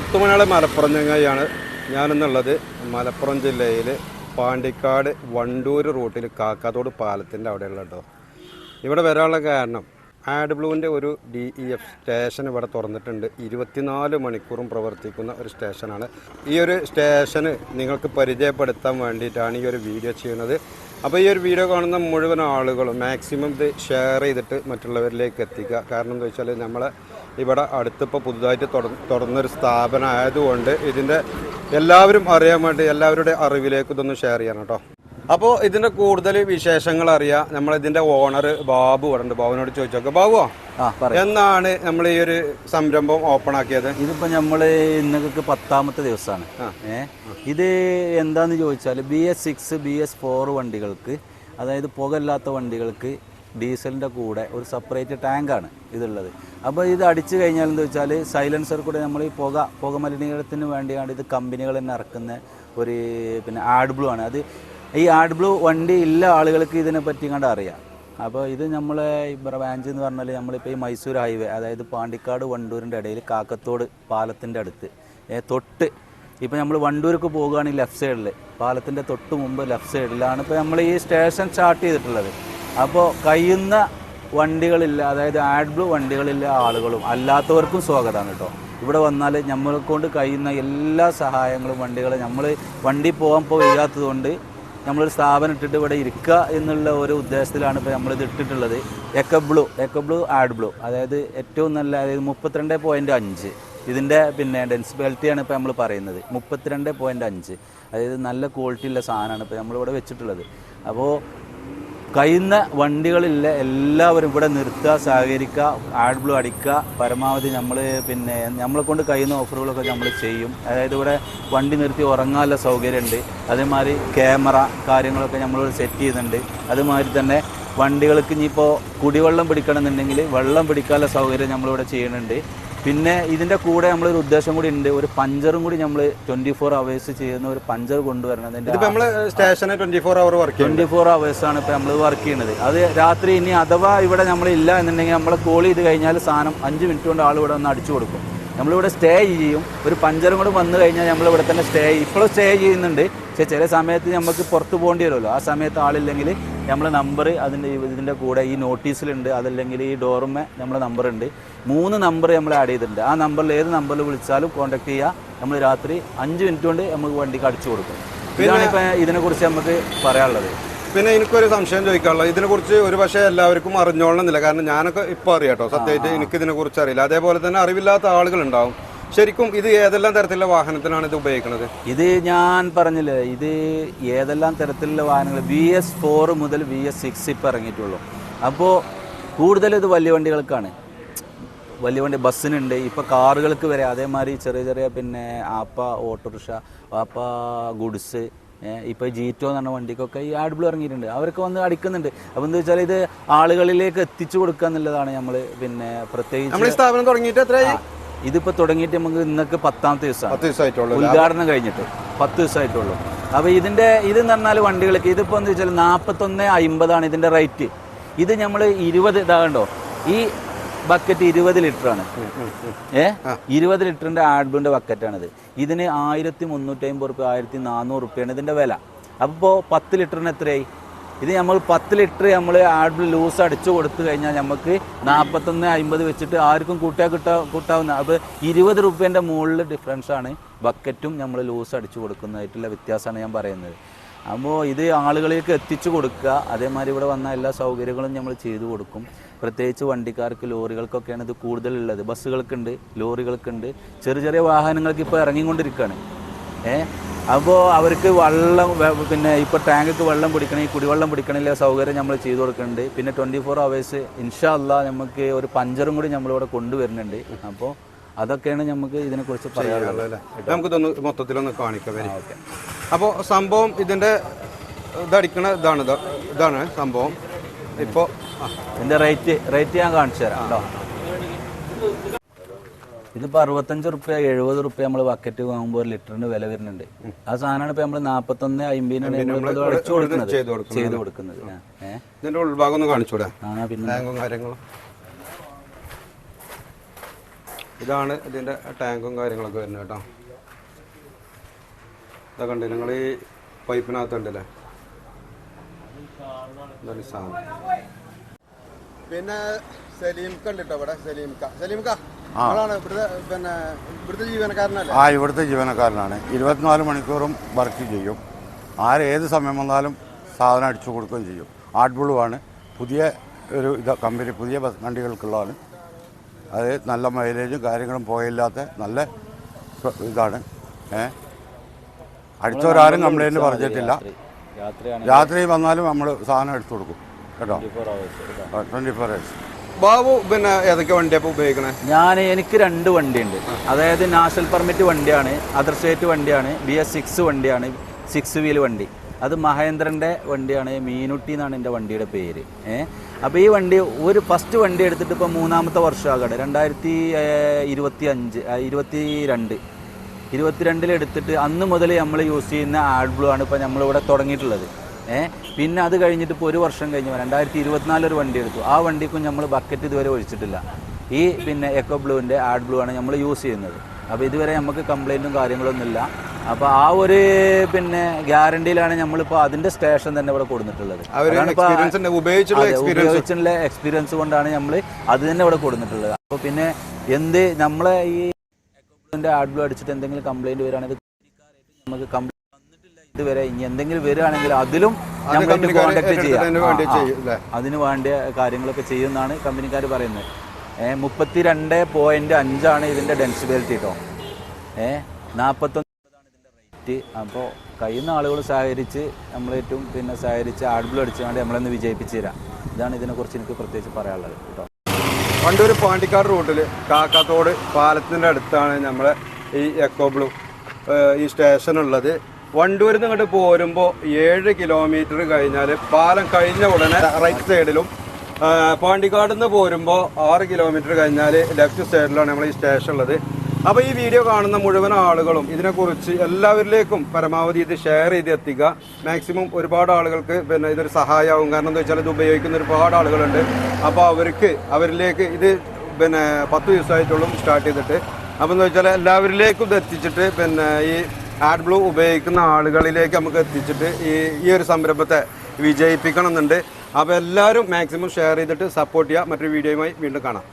മുത്തുമണാളെ മലപ്പുറം ചങ്ങായിയാണ് ഞാനെന്നുള്ളത്. മലപ്പുറം ജില്ലയിൽ പാണ്ടിക്കാട് വണ്ടൂർ റൂട്ടിൽ കാക്കാത്തോട് പാലത്തിന്റെ അവിടെയുള്ള കേട്ടോ ഇവിടെ വരാനുള്ള കാരണം ആഡ് ബ്ലൂവിന്റെ ഒരു ഡി ഇ എഫ് സ്റ്റേഷൻ ഇവിടെ തുറന്നിട്ടുണ്ട്. ഇരുപത്തിനാല് മണിക്കൂറും പ്രവർത്തിക്കുന്ന ഒരു സ്റ്റേഷനാണ്. ഈ ഒരു സ്റ്റേഷന് നിങ്ങൾക്ക് പരിചയപ്പെടുത്താൻ വേണ്ടിയിട്ടാണ് ഈ ഒരു വീഡിയോ ചെയ്യുന്നത്. അപ്പോൾ ഈ ഒരു വീഡിയോ കാണുന്ന മുഴുവൻ ആളുകളും മാക്സിമം ഇത് ഷെയർ ചെയ്തിട്ട് മറ്റുള്ളവരിലേക്ക് എത്തിക്കുക. കാരണം എന്താ വെച്ചാൽ നമ്മളെ ഇവിടെ അടുത്തിപ്പോൾ പുതുതായിട്ട് തുറ- തുറന്നൊരു സ്ഥാപനം ആയതുകൊണ്ട് ഇതിന്റെ എല്ലാവരും അറിയാൻ വേണ്ടി എല്ലാവരുടെ അറിവിലേക്ക് ഇതൊന്ന് ഷെയർ ചെയ്യണം കേട്ടോ അപ്പോൾ ഇതിന്റെ കൂടുതൽ വിശേഷങ്ങൾ അറിയാം. നമ്മളിതിന്റെ ഓണർ ബാബു ഇവിടെ ഉണ്ട്. ബാബുവിനോട് ചോദിച്ചോക്കെ. ബാബുവോ ആ എന്നാണ് നമ്മൾ ഈ ഒരു സംരംഭം ഓപ്പൺ ആക്കിയത്? ഇതിപ്പോൾ നമ്മൾ ഇന്നൊക്കെ പത്താമത്തെ ദിവസമാണ് ഇത് എന്താണെന്ന് ചോദിച്ചാൽ B S six B S four വണ്ടികൾക്ക് അതായത് പുകയില്ലാത്ത വണ്ടികൾക്ക് ഡീസലിന്റെ കൂടെ ഒരു സെപ്പറേറ്റ് ടാങ്കാണ് ഇതുള്ളത്. അപ്പോൾ ഇത് അടിച്ചു കഴിഞ്ഞാൽ എന്താ വെച്ചാൽ സൈലൻസർ കൂടെ നമ്മൾ ഈ പുക പുക മലിനീകരണത്തിന് വേണ്ടിയാണ് ഇത് കമ്പനികൾ തന്നെ ഇറക്കുന്ന ഒരു പിന്നെ ആഡ് ബ്ലൂ ആണ്. അത് ഈ ആഡ് ബ്ലൂ വണ്ടി ഇല്ല ആളുകൾക്ക് ഇതിനെ പറ്റി കണ്ട് അറിയാം. അപ്പോൾ ഇത് നമ്മളെ ബ്രാഞ്ച് എന്ന് പറഞ്ഞാൽ നമ്മളിപ്പോൾ ഈ മൈസൂർ ഹൈവേ അതായത് പാണ്ടിക്കാട് വണ്ടൂരിന്റെ ഇടയിൽ കാക്കത്തോട് പാലത്തിന്റെ അടുത്ത് തൊട്ട്. ഇപ്പോൾ നമ്മൾ വണ്ടൂർക്ക് പോകുകയാണെങ്കിൽ ലെഫ്റ്റ് സൈഡിൽ പാലത്തിന്റെ തൊട്ട് മുമ്പ് ലെഫ്റ്റ് സൈഡിലാണ് ഇപ്പോൾ നമ്മൾ ഈ സ്റ്റേഷൻ സ്റ്റാർട്ട് ചെയ്തിട്ടുള്ളത്. അപ്പോൾ കഴിയുന്ന വണ്ടികളില്ല അതായത് ആഡ് ബ്ലൂ വണ്ടികളില്ല ആളുകളും അല്ലാത്തവർക്കും സ്വാഗതമാണ് കേട്ടോ. ഇവിടെ വന്നാൽ നമ്മളെ കൊണ്ട് കഴിയുന്ന എല്ലാ സഹായങ്ങളും വണ്ടികളെ നമ്മൾ വണ്ടി പോകാൻ ഇപ്പോൾ വയ്യാത്തതുകൊണ്ട് നമ്മളൊരു സ്ഥാപനം ഇട്ടിട്ട് ഇവിടെ ഇരിക്കുക എന്നുള്ള ഒരു ഉദ്ദേശത്തിലാണ് ഇപ്പോൾ നമ്മളിത് ഇട്ടിട്ടുള്ളത്. എക്ക ബ്ലൂ എക്ക ബ്ലൂ ആഡ് ബ്ലൂ അതായത് ഏറ്റവും നല്ല അതായത് മുപ്പത്തിരണ്ട് പോയിന്റ് അഞ്ച്. ഇതിന്റെ പിന്നെ ഡെൻസിബിലിറ്റിയാണ് ഇപ്പോൾ നമ്മൾ പറയുന്നത്. മുപ്പത്തിരണ്ട് പോയിന്റ് അഞ്ച്. അതായത് നല്ല ക്വാളിറ്റി ഉള്ള സാധനമാണ് ഇപ്പോൾ നമ്മളിവിടെ വെച്ചിട്ടുള്ളത്. അപ്പോൾ കഴിയുന്ന വണ്ടികളില്ല എല്ലാവരും ഇവിടെ നിർത്തുക സഹകരിക്കുക ആഡ് ബ്ലൂ അടിക്കുക പരമാവധി നമ്മൾ പിന്നെ നമ്മളെ കൊണ്ട് കഴിയുന്ന ഓഫറുകളൊക്കെ നമ്മൾ ചെയ്യും. അതായത് ഇവിടെ വണ്ടി നിർത്തി ഉറങ്ങാനുള്ള സൗകര്യമുണ്ട്. അതേമാതിരി ക്യാമറ കാര്യങ്ങളൊക്കെ നമ്മൾ സെറ്റ് ചെയ്യുന്നുണ്ട്. അതുമാതിരി തന്നെ വണ്ടികൾക്ക് ഇനിയിപ്പോൾ കുടിവെള്ളം പിടിക്കണമെന്നുണ്ടെങ്കിൽ വെള്ളം പിടിക്കാനുള്ള സൗകര്യം നമ്മളിവിടെ ചെയ്യുന്നുണ്ട്. പിന്നെ ഇതിന്റെ കൂടെ നമ്മൾ ഒരു ഉദ്ദേശം കൂടി ഉണ്ട്. ഒരു പഞ്ചറും കൂടി നമ്മൾ ട്വന്റി ഫോർ അവേഴ്സ് ചെയ്യുന്ന ഒരു പഞ്ചർ കൊണ്ടുവരണം. ട്വന്റി ഫോർ ഫോർ ആണ് ഇപ്പോൾ നമ്മൾ വർക്ക് ചെയ്യുന്നത്. അത് രാത്രി ഇനി അഥവാ ഇവിടെ നമ്മൾ ഇല്ല എന്നുണ്ടെങ്കിൽ നമ്മൾ കോൾ ചെയ്ത് കഴിഞ്ഞാൽ സാധനം അഞ്ച് മിനിറ്റ് കൊണ്ട് ആൾ ഇവിടെ വന്ന് അടിച്ചു കൊടുക്കും. നമ്മളിവിടെ സ്റ്റേ ചെയ്യും. ഒരു പഞ്ചറും കൂടെ വന്നു കഴിഞ്ഞാൽ നമ്മൾ ഇവിടെ തന്നെ സ്റ്റേ ഇപ്പോഴും സ്റ്റേ ചെയ്യുന്നുണ്ട്. പക്ഷേ ചില സമയത്ത് നമുക്ക് പുറത്ത് പോകേണ്ടി വരുമല്ലോ. ആ സമയത്ത് ആളില്ലെങ്കിൽ നമ്മൾ നമ്പർ അതിന്റെ ഇതിന്റെ കൂടെ ഈ നോട്ടീസിലുണ്ട് അതല്ലെങ്കിൽ ഈ ഡോറുമേ നമ്മളെ നമ്പറുണ്ട് മൂന്ന് നമ്പർ നമ്മൾ ആഡ് ചെയ്തിട്ടുണ്ട്. ആ നമ്പറിൽ ഏത് നമ്പറിൽ വിളിച്ചാലും കോൺടാക്ട് ചെയ്യുക നമ്മൾ രാത്രി അഞ്ച് മിനിറ്റ് കൊണ്ട് നമുക്ക് വണ്ടിക്ക് അടിച്ചു കൊടുക്കും. ഇതാണ് ഇപ്പം ഇതിനെക്കുറിച്ച് നമുക്ക് പറയാനുള്ളത്. പിന്നെ എനിക്കൊരു സംശയം ചോദിക്കാനുള്ളത്. ഇതിനെക്കുറിച്ച് ഒരു പക്ഷേ എല്ലാവർക്കും അറിഞ്ഞോളണമെന്നില്ല. കാരണം ഞാനൊക്കെ ഇപ്പോൾ അറിയാട്ടോ കേട്ടോ സത്യമായിട്ട് എനിക്ക് ഇതിനെക്കുറിച്ച് അറിയില്ല അതേപോലെ തന്നെ അറിവില്ലാത്ത ആളുകളുണ്ടാവും. ശരിക്കും ഇത് ഏതെല്ലാം തരത്തിലുള്ള വാഹനത്തിനാണ് ഇത് ഉപയോഗിക്കുന്നത്? ഇത് ഞാൻ പറഞ്ഞില്ലേ ഇത് ഏതെല്ലാം തരത്തിലുള്ള വാഹനങ്ങൾ വി എസ് ഫോർ മുതൽ വി എസ് സിക്സ് ഇപ്പം ഇറങ്ങിയിട്ടുള്ളൂ. അപ്പോൾ കൂടുതൽ ഇത് വലിയ വണ്ടികൾക്കാണ്. വലിയ വണ്ടി ബസ്സിനുണ്ട്. ഇപ്പോൾ കാറുകൾക്ക് വരെ അതേമാതിരി ചെറിയ ചെറിയ പിന്നെ ആപ്പ ഓട്ടോറിക്ഷ ആപ്പ ഗുഡ്സ് ഇപ്പോൾ ജീറ്റോ എന്ന് പറഞ്ഞ വണ്ടിക്കൊക്കെ ഈ ആഡ് ബ്ലൂ ഇറങ്ങിയിട്ടുണ്ട്. അവർക്ക് വന്ന് അടിക്കുന്നുണ്ട്. അപ്പോൾ എന്താ വെച്ചാൽ ഇത് ആളുകളിലേക്ക് എത്തിച്ചു കൊടുക്കുക എന്നുള്ളതാണ് നമ്മൾ പിന്നെ പ്രത്യേകിച്ച് സ്ഥാപനം തുടങ്ങിയിട്ട് ഇതിപ്പോൾ തുടങ്ങിയിട്ട് നമുക്ക് ഇന്നൊക്കെ പത്താമത്തെ ദിവസമാണ്. ഉദ്ഘാടനം കഴിഞ്ഞിട്ട് പത്ത് ദിവസമായിട്ടുള്ളൂ. അപ്പോൾ ഇതിന്റെ ഇതെന്ന് പറഞ്ഞാൽ വണ്ടികൾക്ക് ഇതിപ്പോൾ എന്താ വെച്ചാൽ നാൽപ്പത്തൊന്ന് അമ്പതാണ് ഇതിന്റെ റേറ്റ്. ഇത് നമ്മൾ ഇരുപത് ഇതാകണ്ടോ ഈ ബക്കറ്റ് ഇരുപത് ലിറ്ററാണ് ഏ? ഇരുപത് ലിറ്ററിന്റെ ആഡ്ബിന്റെ ബക്കറ്റാണിത് ഇതിന് ആയിരത്തി മുന്നൂറ്റി അമ്പത് റുപ്യ ആയിരത്തി നാനൂറ് റുപ്യാണ് ഇതിന്റെ വില. അപ്പോൾ പത്ത് ലിറ്ററിന് എത്രയായി? ഇത് നമ്മൾ പത്ത് ലിറ്റർ നമ്മൾ ആഡ്ബിൾ ലൂസ് അടിച്ചു കൊടുത്തു കഴിഞ്ഞാൽ നമുക്ക് നാൽപ്പത്തൊന്ന് അമ്പത് വെച്ചിട്ട് ആർക്കും കൂട്ടാ കിട്ടാ കൂട്ടാവുന്ന. അപ്പോൾ ഇരുപത് റുപ്യേന്റെ മുകളിൽ ഡിഫറൻസ് ആണ് ബക്കറ്റും നമ്മൾ ലൂസ് അടിച്ചു കൊടുക്കുന്നതായിട്ടുള്ള വ്യത്യാസമാണ് ഞാൻ പറയുന്നത്. അപ്പോൾ ഇത് ആളുകളിലേക്ക് എത്തിച്ചു കൊടുക്കുക. അതേമാതിരി ഇവിടെ വന്ന എല്ലാ സൗകര്യങ്ങളും നമ്മൾ ചെയ്തു കൊടുക്കും. പ്രത്യേകിച്ച് വണ്ടിക്കാർക്ക് ലോറികൾക്കൊക്കെയാണ് ഇത് കൂടുതലുള്ളത്. ബസ്സുകൾക്കുണ്ട് ലോറികൾക്കുണ്ട്. ചെറിയ ചെറിയ വാഹനങ്ങൾക്ക് ഇപ്പോൾ ഇറങ്ങിക്കൊണ്ടിരിക്കുകയാണ് ഏ? അപ്പോൾ അവർക്ക് വെള്ളം പിന്നെ ഇപ്പോൾ ടാങ്കിക്ക് വെള്ളം പിടിക്കണേ കുടിവെള്ളം പിടിക്കണില്ല സൗകര്യം നമ്മൾ ചെയ്തു കൊടുക്കുന്നുണ്ട്. പിന്നെ ട്വന്റി ഫോർ അവേഴ്സ് ഇൻഷാ അല്ലാ നമുക്ക് ഒരു പഞ്ചറും കൂടി നമ്മളിവിടെ കൊണ്ടുവരുന്നുണ്ട്. അപ്പോൾ അതൊക്കെയാണ് നമുക്ക് ഇതിനെക്കുറിച്ച് പറയാനുള്ളത്. നമുക്കിതൊന്ന് മൊത്തത്തിലൊന്ന് കാണിക്കാം അപ്പോൾ സംഭവം ഇതിന്റെ ഇതടിക്കണ ഇതാണ് ഇതാണ് സംഭവം. ഇപ്പോൾ ഇതിന്റെ റേറ്റ് റേറ്റ് ഞാൻ കാണിച്ചു തരാം കേട്ടോ ഇതിപ്പോൾ അറുപത്തഞ്ച് റുപ്യ എഴുപത് റുപ്യ നമ്മൾ ബക്കറ്റ് വാങ്ങുമ്പോൾ ഒരു ലിറ്ററിന് വില വരുന്നുണ്ട്. ആ സാധനമാണ് ഇപ്പോൾ നമ്മൾ നാൽപ്പത്തൊന്ന് അമ്പതിനാണ് അടിച്ചു കൊടുക്കുന്നത്. ചെയ്ത് കൊടുക്കുന്നത്. ഇതിന്റെ ഉൾഭാഗം ഒന്ന് കാണിച്ചൂടെ ആ പിന്നെ. കാര്യങ്ങളും. ഇതാണ് ഇതിന്റെ ടാങ്കും കാര്യങ്ങളൊക്കെ വരുന്നത് കേട്ടോ ഇതൊക്കെ ഉണ്ട് നിങ്ങൾ ഈ പൈപ്പിനകത്തുണ്ടല്ലേ ഇതാണ് സാധനം. പിന്നെ സലീംക്ക ഉണ്ട് കേട്ടോ ഇവിടെ സലീംക്ക. സലീംക്ക ആളാണ് ഇവിടുത്തെ പിന്നെ ഇവിടുത്തെ ജീവനക്കാരനല്ലേ? ആ ഇവിടുത്തെ ജീവനക്കാരനാണ്. ഇരുപത്തിനാല് മണിക്കൂറും വർക്ക് ചെയ്യും. ആര് ഏത് സമയം വന്നാലും സാധനം അടിച്ചു കൊടുക്കുകയും ചെയ്യും. ആണ്. പുതിയ ഒരു ഇത് കമ്പനി പുതിയ ബസ് വണ്ടികൾക്കുള്ളതാണ്. അത് നല്ല മൈലേജും കാര്യങ്ങളും പോയില്ലാത്ത നല്ല ഇതാണ്. ഏ? അടിച്ചവരാരും കംപ്ലൈന്റ് പറഞ്ഞിട്ടില്ല. രാത്രി വന്നാലും നമ്മൾ സാധനം എടുത്തു കൊടുക്കും. കേട്ടോ? Four hours twenty four hours Babu പിന്നെ ഏതൊക്കെ വണ്ടിയാണ് ഇപ്പോൾ ഉപയോഗിക്കണേ? ഞാൻ എനിക്ക് രണ്ട് വണ്ടിയുണ്ട്. അതായത് നാഷണൽ പെർമിറ്റ് വണ്ടിയാണ് അതർ സ്റ്റേറ്റ് വണ്ടിയാണ് ബി എസ് സിക്സ് വണ്ടിയാണ് സിക്സ് വീൽ വണ്ടി. അത് മഹേന്ദ്രന്റെ വണ്ടിയാണ് മീനുട്ടി എന്നാണ് എന്റെ വണ്ടിയുടെ പേര്. ഏഹ് അപ്പോൾ ഈ വണ്ടി ഒരു ഫസ്റ്റ് വണ്ടി എടുത്തിട്ട് ഇപ്പോൾ മൂന്നാമത്തെ വർഷമാകട്ടെ രണ്ടായിരത്തി ഇരുപത്തി അഞ്ച് ഇരുപത്തി രണ്ട് ഇരുപത്തിരണ്ടിൽ എടുത്തിട്ട് അന്ന് മുതൽ നമ്മൾ യൂസ് ചെയ്യുന്ന ആഡ് ബ്ലൂ ആണ് ഇപ്പോൾ നമ്മളിവിടെ തുടങ്ങിയിട്ടുള്ളത്. പിന്നെ അത് കഴിഞ്ഞിട്ട് ഇപ്പോൾ ഒരു വർഷം കഴിഞ്ഞു രണ്ടായിരത്തി ഇരുപത്തിനാല് ഒരു വണ്ടി എടുത്തു. ആ വണ്ടിക്കും നമ്മൾ ബക്കറ്റ് ഇതുവരെ ഒഴിച്ചിട്ടില്ല. ഈ പിന്നെ എക്കോ ബ്ലൂവിന്റെ ആഡ് ബ്ലൂ ആണ് നമ്മൾ യൂസ് ചെയ്യുന്നത്. അപ്പോൾ ഇതുവരെ നമുക്ക് കംപ്ലൈന്റും കാര്യങ്ങളൊന്നും ഇല്ല. അപ്പോൾ ആ ഒരു പിന്നെ ഗ്യാരണ്ടിയിലാണ് നമ്മളിപ്പോൾ അതിന്റെ സ്റ്റേഷൻ തന്നെ ഇവിടെ കൊടുത്തിട്ടുള്ളത്. ഉപയോഗിച്ചിട്ടുള്ള എക്സ്പീരിയൻസ് കൊണ്ടാണ് നമ്മൾ അത് തന്നെ ഇവിടെ കൊടുത്തിട്ടുള്ളത്. അപ്പോൾ പിന്നെ എന്ത് നമ്മളെ ഈ എക്കോ ബ്ലൂവിന്റെ ആഡ് ബ്ലൂ അടിച്ചിട്ട് എന്തെങ്കിലും കംപ്ലൈന്റ് വരികയാണെങ്കിൽ നമുക്ക് കംപ്ലൈന്റ് ഇതുവരെ ഇനി എന്തെങ്കിലും വരികയാണെങ്കിൽ അതിലും കമ്പനിക്കാര് കോൺടാക്ട് ചെയ്യാം. അതിന് വേണ്ട കാര്യങ്ങളൊക്കെ ചെയ്യുമെന്നാണ് കമ്പനിക്കാർ പറയുന്നത്. ഏഹ് മുപ്പത്തി രണ്ട് പോയിന്റ് അഞ്ചാണ് ഇതിന്റെ ഡെൻസിബിലിറ്റി കേട്ടോ ഏഹ് നാൽപ്പത്തൊന്ന് റേറ്റ് അപ്പോൾ കഴിയുന്ന ആളുകൾ സഹകരിച്ച് നമ്മളേറ്റവും പിന്നെ സഹകരിച്ച് ആഡ് ബ്ലൂ അടിച്ചുകൊണ്ട് നമ്മളൊന്ന് വിജയിപ്പിച്ച് തരാം. ഇതാണ് ഇതിനെ ഇതിനെക്കുറിച്ച് എനിക്ക് പ്രത്യേകിച്ച് പറയാനുള്ളത് കേട്ടോ. വണ്ടൂർ പാണ്ടിക്കാട് റൂട്ടിൽ കാക്കാത്തോട് പാലത്തിന്റെ അടുത്താണ് നമ്മളെ ഈ എക്കോ ബ്ലൂ ഈ സ്റ്റേഷൻ ഉള്ളത്. വണ്ടൂരിൽ നിന്ന് ഇങ്ങോട്ട് പോരുമ്പോൾ ഏഴ് കിലോമീറ്റർ കഴിഞ്ഞാൽ പാലം കഴിഞ്ഞ ഉടനെ റൈറ്റ് സൈഡിലും പാണ്ടിക്കാട് നിന്ന് പോരുമ്പോൾ ആറ് കിലോമീറ്റർ കഴിഞ്ഞാൽ ലെഫ്റ്റ് സൈഡിലാണ് നമ്മൾ ഈ സ്റ്റേഷൻ ഉള്ളത്. അപ്പോൾ ഈ വീഡിയോ കാണുന്ന മുഴുവൻ ആളുകളും ഇതിനെക്കുറിച്ച് എല്ലാവരിലേക്കും പരമാവധി ഇത് ഷെയർ ചെയ്ത് എത്തിക്കുക. മാക്സിമം ഒരുപാട് ആളുകൾക്ക് പിന്നെ ഇതൊരു സഹായമാവും കാരണം എന്താ വെച്ചാൽ ഇത് ഉപയോഗിക്കുന്ന ഒരുപാട് ആളുകളുണ്ട്. അപ്പോൾ അവർക്ക് അവരിലേക്ക് ഇത് പിന്നെ പത്ത് ദിവസമായിട്ടുള്ളൂ സ്റ്റാർട്ട് ചെയ്തിട്ട്. അപ്പോൾ എന്താ വെച്ചാൽ എല്ലാവരിലേക്കും ഇത് എത്തിച്ചിട്ട് പിന്നെ ഈ ആഡ് ബ്ലൂ ഉപയോഗിക്കുന്ന ആളുകളിലേക്ക് നമുക്ക് എത്തിച്ചിട്ട് ഈ ഈ ഒരു സംരംഭത്തെ വിജയിപ്പിക്കണം എന്നുണ്ട് അപ്പോൾ എല്ലാവരും മാക്സിമം ഷെയർ ചെയ്തിട്ട് സപ്പോർട്ട് ചെയ്യുക. മറ്റൊരു വീഡിയോയുമായി വീണ്ടും കാണാം.